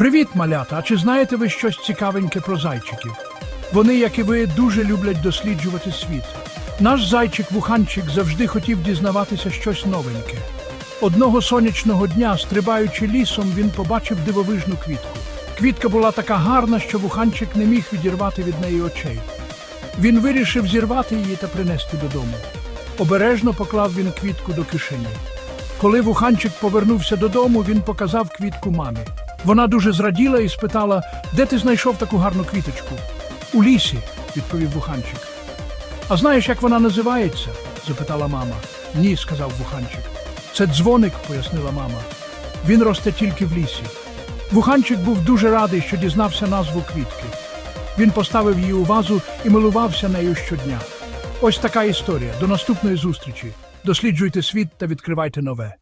Привіт, малята! А чи знаєте ви щось цікавеньке про зайчиків? Вони, як і ви, дуже люблять досліджувати світ. Наш зайчик-вуханчик завжди хотів дізнаватися щось новеньке. Одного сонячного дня, стрибаючи лісом, він побачив дивовижну квітку. Квітка була така гарна, що вуханчик не міг відірвати від неї очей. Він вирішив зірвати її та принести додому. Обережно поклав він квітку до кишені. Коли вуханчик повернувся додому, він показав квітку мамі. Вона дуже зраділа і спитала, де ти знайшов таку гарну квіточку? У лісі, відповів вуханчик. А знаєш, як вона називається? запитала мама. Ні, сказав вуханчик. Це дзвоник, пояснила мама. Він росте тільки в лісі. Вуханчик був дуже радий, що дізнався назву квітки. Він поставив її у вазу і милувався нею щодня. Ось така історія. До наступної зустрічі. Досліджуйте світ та відкривайте нове.